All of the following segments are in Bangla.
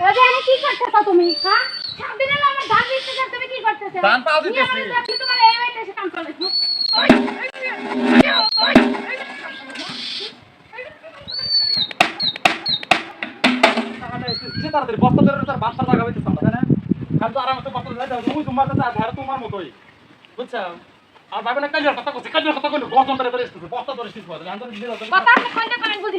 দাদা আমি কি করতেছো তুমি হ্যাঁ? সামনে না আমার ধান দিতে যাও তুমি কি করতেছো? ধান পাও তুমি দিতেছি। কাছে তোমার এই এসে কাম করলে ওই ওই ওই যে তাড়াতাড়ি বস্তা ধরে তার বাচ্চা লাগাইতে আমরা তাই না আমি তো আরামে তো বস্তা ধরে তুমি তোমার কাছে আর ধারে তোমার মতোই বুঝছ? আর ভাবে না কাজের কথা করছে কাজের কথা কইলে গজন ধরে ধরে এসেছে বস্তা ধরে এসেছে আমি তো নিজে যাচ্ছি। কথা কইতে পারেন বুঝি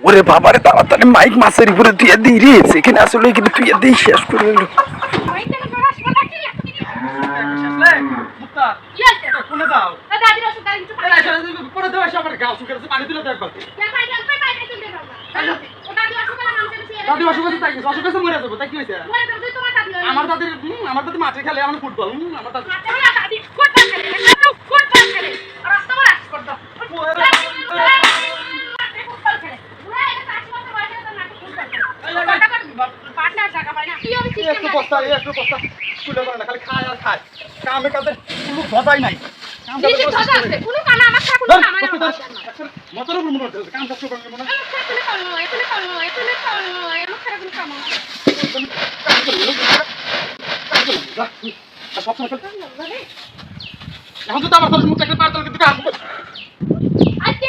ওরে বাবারে তাড়াতাড়ি মাইক মাছের উপরে দিয়ে রে। সেখানে আসলে কিন্তু তুই দিয়ে শেষ করে দিল। মাইতে না করা শোনা কি লে, মুক্তা, ফুটবল। আছে কোনে একটু বস্তা একটু বস্তা স্কুলে করে না খালি খায় আর খায়। কামে কাজে কোনো ধজাই নাই। একটা মতলব মনে হচ্ছে কাম কাজ মনে এখানে তো আমার তোর মুখ একটা পার খারাপ আজকে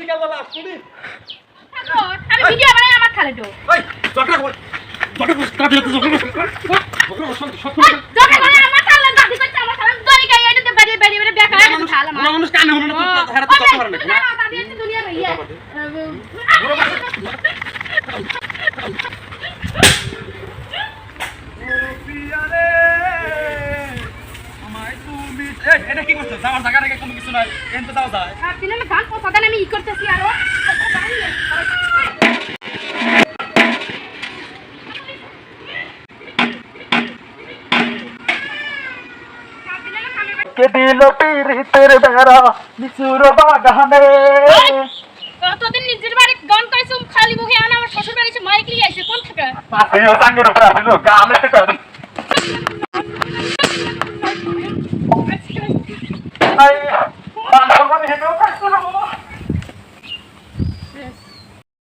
বিকালবেলা আসছি আমি আমার খালে তো এই, ঝগড়া কর। আমার আমার এটা কি করছ? যাওয়ার জায়গা রেখে কোনো কিছু নাই। এনতে যাওয়া যায়। আর দিনে গান পছন্দ আমি ই করতেছি আরও কে দিল পীড়িতের বেড়া নিচুর বাগানে কতদিন নিজের বাড়ি গান করেছি খালি মুখে আনা আমার শ্বশুর বাড়ি এসে মাইক নিয়ে আসে কোন থেকে পাশেও সাঙ্গের উপরে আসিল গামে কর